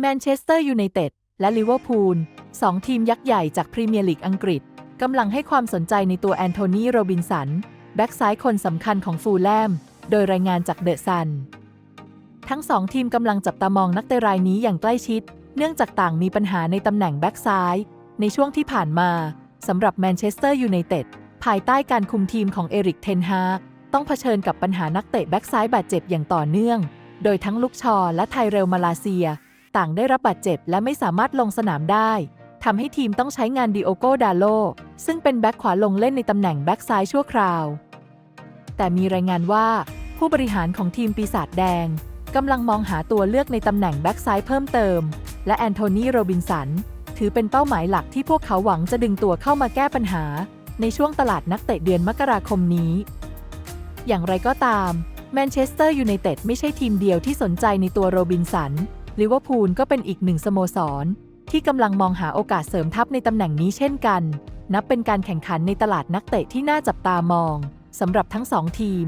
แมนเชสเตอร์ยูไนเต็ดและลิเวอร์พูลสองทีมยักษ์ใหญ่จากพรีเมียร์ลีกอังกฤษกำลังให้ความสนใจในตัวแอนโทนีโรบินสัน แบ็กซ้ายคนสำคัญของฟูลแลม โดยรายงานจากเดอะซัน ทั้งสองทีมกำลังจับตามองนักเตะรายนี้อย่างใกล้ชิด เนื่องจากต่างมีปัญหาในตำแหน่งแบ็กซ้าย ในช่วงที่ผ่านมาสำหรับแมนเชสเตอร์ยูไนเต็ดภายใต้การคุมทีมของเอริกเทนฮาต้องเผชิญกับปัญหานักเตะแบ็กซ้ายบาดเจ็บอย่างต่อเนื่อง โดยทั้งลุกชอและไทเรลมาลาเซีย ต่างได้รับบาดเจ็บและไม่สามารถลงสนามได้ทำให้ทีมต้องใช้งานดิโอโกดาโล ซึ่งเป็นแบ็กขวาลงเล่นในตำแหน่งแบ็กซ้ายชั่วคราว แต่มีรายงานว่า ผู้บริหารของทีมปีศาจแดงกำลังมองหาตัวเลือกในตำแหน่งแบ็กซ้ายเพิ่มเติม และแอนโทนีโรบินสัน ถือเป็นเป้าหมายหลักที่พวกเขาหวังจะดึงตัวเข้ามาแก้ปัญหา ในช่วงตลาดนักเตะเดือนมกราคมนี้ อย่างไรก็ตามแมนเชสเตอร์ยูไนเต็ดไม่ใช่ทีมเดียวที่สนใจในตัวโรบินสัน ลิเวอร์พูลก็เป็นอีกหนึ่งสโมสร ที่กำลังมองหาโอกาสเสริมทัพในตำแหน่งนี้เช่นกัน นับเป็นการแข่งขันในตลาดนักเตะที่น่าจับตามองสำหรับทั้งสองทีม